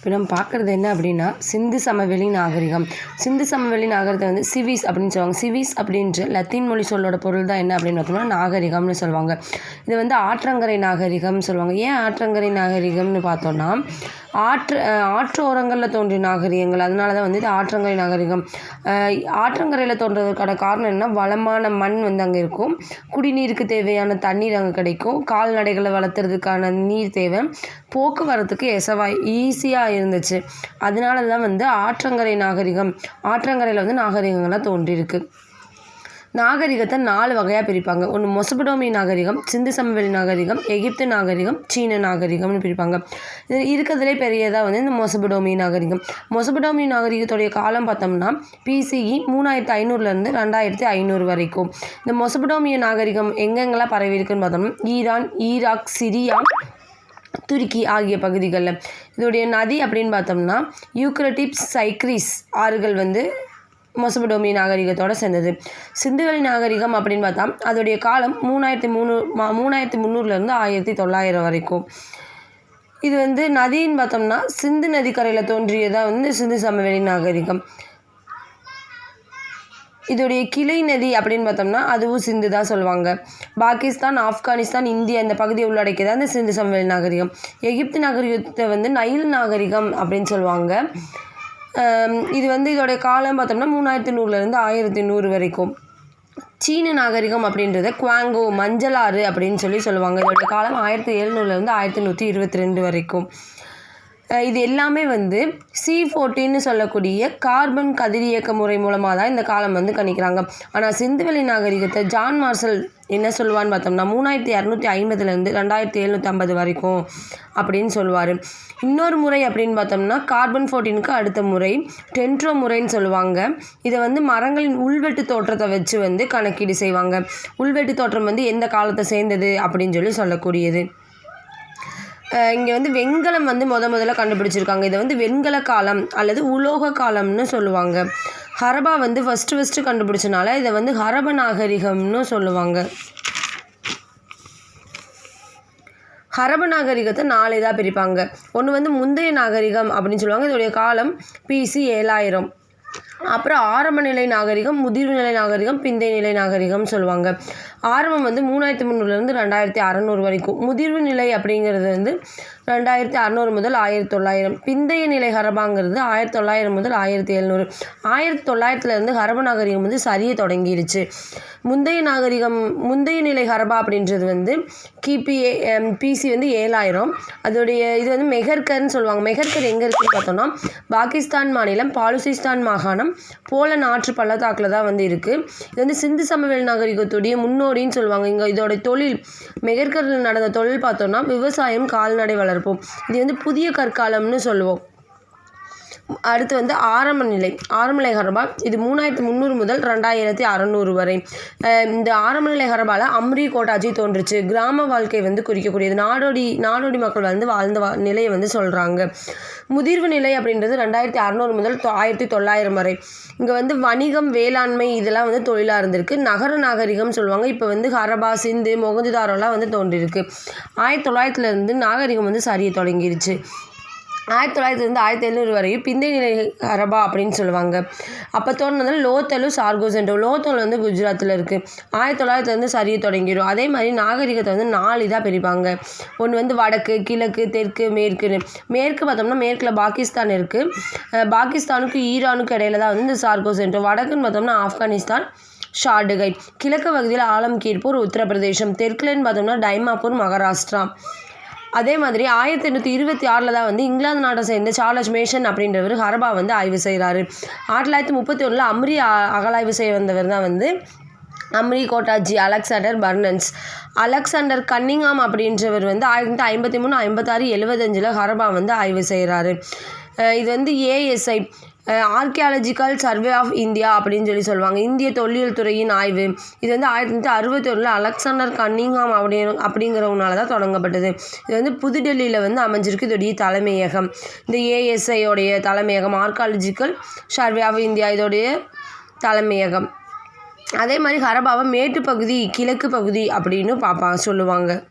இப்போ நம்ம பார்க்குறது என்ன அப்படின்னா சிந்து சமவெளி நாகரிகம். சிந்து சமவெளி நாகரிகத்தை வந்து சிவிஸ் அப்படின்னு சொல்லுவாங்க. சிவிஸ் அப்படின்ற லத்தீன் மொழி சொல்லோட பொருள் தான் என்ன அப்படின்னு பார்த்தோம்னா நாகரிகம்னு சொல்லுவாங்க. இது வந்து ஆற்றங்கரை நாகரிகம்னு சொல்லுவாங்க. ஏன் ஆற்றங்கரை நாகரிகம்னு பார்த்தோம்னா ஆற்று ஆற்றோரங்களில் தோன்றிய நாகரிகங்கள். அதனால தான் வந்து இது ஆற்றங்கரை நாகரிகம். ஆற்றங்கரையில் தோன்றதுக்கான காரணம் என்ன வளமான மண் வந்து அங்கே இருக்கும். குடிநீருக்கு தேவையான தண்ணீர் அங்கே கிடைக்கும். கால்நடைகளை வளர்த்துறதுக்கான நீர் தேவை. போக்குவரத்துக்கு எசவாய் ஈஸியாக இருந்துச்சு. அதனால தான் வந்து ஆற்றங்கரை நாகரிகம் ஆற்றங்கரையில் வந்து நாகரிகங்கள்லாம் தோன்றியிருக்கு. நாகரிகத்தை நாலு வகையாக பிரிப்பாங்க. ஒன்று மொசபடோமிய நாகரிகம் சிந்து சமவெளி நாகரிகம் எகிப்து நாகரிகம் சீன நாகரிகம்னு பிரிப்பாங்க. இது இருக்கிறதுலே பெரியதாக வந்து இந்த மொசபடோமிய நாகரிகம். மொசபடோமிய நாகரிகத்துடைய காலம் பார்த்தோம்னா பிசிஇ மூணாயிரத்து ஐநூறுலேருந்து ரெண்டாயிரத்தி ஐநூறு வரைக்கும். இந்த மொசபடோமிய நாகரிகம் எங்கெங்கெல்லாம் பரவி இருக்குன்னு பார்த்தோம்னா ஈரான் ஈராக் சிரியா துருக்கி ஆகிய பகுதிகளில். இதோடைய நதி அப்படின்னு பார்த்தோம்னா யூக்ரட்டிப்ஸ் சைக்ரிஸ் ஆறுகள் வந்து மொசபடோமிய நாகரிகத்தோட சேர்ந்தது. சிந்துவெளி நாகரிகம் அப்படின்னு பார்த்தா அதோடைய காலம் மூணாயிரத்தி மூணு மா- மூணாயிரத்தி முந்நூறுலேருந்து ஆயிரத்தி தொள்ளாயிரம் வரைக்கும். இது வந்து நதின்னு பார்த்தோம்னா சிந்து நதிக்கரையில் தோன்றியதாக வந்து சிந்து சமவெளி நாகரிகம். இதோடைய கிளை நதி அப்படின்னு பார்த்தோம்னா அதுவும் சிந்து தான் சொல்லுவாங்க. பாகிஸ்தான் ஆப்கானிஸ்தான் இந்தியா இந்த பகுதியை உள்ளடக்கியதாக இந்த சிந்து சமவெளி நாகரிகம். எகிப்து நாகரிகத்தை வந்து நைல் நாகரிகம் அப்படின்னு சொல்லுவாங்க. இது வந்து இதோடைய காலம் பார்த்தோம்னா மூணாயிரத்தி நூறுலேருந்து ஆயிரத்தி நூறு வரைக்கும். சீன நாகரிகம் அப்படின்றத குவாங்கோ மஞ்சளாறு அப்படின்னு சொல்லி சொல்லுவாங்க. இதோட காலம் ஆயிரத்தி எழுநூறுலேருந்து ஆயிரத்தி நூற்றி இருபத்தி ரெண்டு வரைக்கும். இது எல்லாமே வந்து சி ஃபோர்டீன்னு சொல்லக்கூடிய கார்பன் கதிரியக்க முறை மூலமாக தான் இந்த காலம் வந்து கணிக்கிறாங்க. ஆனால் சிந்துவெளி நாகரிகத்தை ஜான் மார்சல் என்ன சொல்லுவான்னு பார்த்தோம்னா மூணாயிரத்தி இரநூத்தி ஐம்பதுலேருந்து ரெண்டாயிரத்தி எழுநூற்றி ஐம்பது வரைக்கும் அப்படின்னு சொல்லுவார். இன்னொரு முறை அப்படின்னு பார்த்தோம்னா கார்பன் ஃபோர்டீனுக்கு அடுத்த முறை டென்ட்ரோ முறைன்னு சொல்லுவாங்க. இதை வந்து மரங்களின் உள்வெட்டு தோற்றத்தை வச்சு வந்து கணக்கீடு செய்வாங்க. உள்வெட்டு தோற்றம் வந்து எந்த காலத்தை சேர்ந்தது அப்படின்னு சொல்லி சொல்லக்கூடியது. இங்கே வந்து வெண்கலம் வந்து முத முதல்ல கண்டுபிடிச்சிருக்காங்க. இதை வந்து வெண்கல காலம் அல்லது உலோக காலம்னு சொல்லுவாங்க. ஹரபா வந்து ஃபஸ்ட்டு ஃபஸ்ட்டு கண்டுபிடிச்சனால இதை வந்து ஹரப நாகரிகம்னு சொல்லுவாங்க. ஹரப நாகரிகத்தை நாலு இதாக பிரிப்பாங்க. ஒன்று வந்து முந்தைய நாகரிகம் அப்படின்னு சொல்லுவாங்க. இதோடைய காலம் பிசி ஏழாயிரம். அப்புறம் ஆரம்ப நிலை நாகரிகம் முதிர்வு நிலை நாகரிகம் பிந்தைய நிலை நாகரிகம் சொல்லுவாங்க. ஆரம்பம் வந்து மூணாயிரத்தி முந்நூறுலேருந்து ரெண்டாயிரத்தி அறநூறு வரைக்கும். முதிர்வு நிலை அப்படிங்கிறது வந்து ரெண்டாயிரத்தி அறநூறு முதல் ஆயிரத்தி தொள்ளாயிரம். பிந்தைய நிலை ஹரபாங்கிறது ஆயிரத்தி தொள்ளாயிரம் முதல் ஆயிரத்தி எழுநூறு. ஆயிரத்தி தொள்ளாயிரத்துலேருந்து ஹரப நாகரிகம் வந்து சரிய தொடங்கிருச்சு. முந்தைய நாகரிகம் முந்தைய நிலை ஹரபா அப்படின்றது வந்து கிபி பிசி வந்து ஏழாயிரம். அதோடைய இது வந்து மெஹர்கர்னு சொல்லுவாங்க. மெஹர்கர் எங்கே இருக்குன்னு பார்த்தோம்னா பாகிஸ்தான் மாநிலம் பாலுசிஸ்தான் மாகாணம் போல நாற்று பள்ளத்தாக்கில் தான் வந்து இருக்குது இது வந்து சிந்து சமவெளி நாகரிகத்துடைய முன்னோடின்னு சொல்லுவாங்க. இங்கே இதோட தொழில் மெஹர்கரில் நடந்த தொழில் பார்த்தோம்னா விவசாயம் கால்நடை வளர்ப்போம் இது வந்து புதிய கற்காலம்னு சொல்லுவோம். அடுத்து வந்து ஆரம்ப நிலை. ஆரம்ப நிலை ஹரபா இது மூணாயிரத்தி முந்நூறு முதல் ரெண்டாயிரத்தி அறநூறு வரை. இந்த ஆரம்ப நிலை ஹரபால அம்ரி கோட்டாஜி தோன்றுச்சு. கிராம வாழ்க்கை வந்து குறிக்கக்கூடியது. நாடோடி நாடோடி மக்கள் வந்து வாழ்ந்த வா நிலையை வந்து சொல்கிறாங்க முதிர்வு நிலை அப்படின்றது ரெண்டாயிரத்தி அறநூறு முதல் ஆயிரத்தி தொள்ளாயிரம் வரை. இங்கே வந்து வணிகம் வேளாண்மை இதெல்லாம் வந்து தொழிலாக இருந்திருக்கு. நகர நாகரிகம் சொல்லுவாங்க. இப்போ வந்து ஹரபா சிந்து மொகஞ்சுதாரோலாம் வந்து தோன்றியிருக்கு ஆயிரத்தி தொள்ளாயிரத்துலேருந்து நாகரிகம் வந்து சரிய தொடங்கிருச்சு. ஆயிரத்தி தொள்ளாயிரத்துலேருந்து ஆயிரத்தி எழுநூறு வரையும் பிந்தைய நிலை அரபா அப்படின்னு சொல்லுவாங்க. அப்போ தோணுனது லோத்தலு சார்கோசென்டோ லோத்தல் வந்து குஜராத்தில் இருக்குது ஆயிரத்தி தொள்ளாயிரத்துலேருந்து சரிய தொடங்கிடும் அதே மாதிரி நாகரிகத்தை வந்து நாலு இதாக பிரிப்பாங்க. ஒன்று வந்து வடக்கு கிழக்கு தெற்கு மேற்குன்னு. மேற்கு பார்த்தோம்னா மேற்கில் பாகிஸ்தான் இருக்குது பாகிஸ்தானுக்கும் ஈரானுக்கும் இடையில தான் வந்து இந்த சார்கோசென்டோ வடக்குன்னு பார்த்தோம்னா ஆப்கானிஸ்தான் ஷார்டுகை. கிழக்கு பகுதியில் ஆலம்கீர்பூர் உத்தரப்பிரதேசம். தெற்குலன்னு பார்த்தோம்னா டைமாப்பூர் மகாராஷ்டிரா. அதே மாதிரி ஆயிரத்தி எண்ணூற்றி இருபத்தி ஆறில் தான் வந்து இங்கிலாந்து நாட்டை சேர்ந்த சார்லஸ் மேஷன் அப்படின்றவர் ஹரபா வந்து ஆய்வு செய்கிறாரு ஆயிரத்தி தொள்ளாயிரத்தி முப்பத்தி ஒன்றில் அம்ரி அகலாய்வு செய்ய வந்தவர் தான் வந்து அம்ரி கோட்டாஜி அலெக்சாண்டர் பர்னன்ஸ். அலெக்சாண்டர் கன்னிங்காம் அப்படின்றவர் வந்து ஆயிரத்தி ஐம்பத்தி மூணு ஐம்பத்தாறு எழுபத்தஞ்சில் ஹரபா வந்து ஆய்வு செய்கிறாரு இது வந்து ASI archaeological survey of India அப்படின்னு சொல்லி சொல்லுவாங்க. இந்திய தொல்லியல் துறையின் ஆய்வு. இது வந்து ஆயிரத்தி தொள்ளாயிரத்தி அறுபத்தி ஒன்றில் அலெக்சாண்டர் கன்னிங்ஹாம் அப்படி அப்படிங்கிறவனால தான் தொடங்கப்பட்டது. இது வந்து புதுடெல்லியில் வந்து அமைஞ்சிருக்கு இதோடைய தலைமையகம். இந்த ஏஎஸ்ஐயோடைய தலைமையகம் ஆர்காலஜிக்கல் சர்வே ஆஃப் இந்தியா இதோடைய தலைமையகம். அதே மாதிரி ஹரபாவை மேட்டு பகுதி கிழக்கு பகுதி அப்படின்னு பார்ப்பாங்க சொல்லுவாங்க.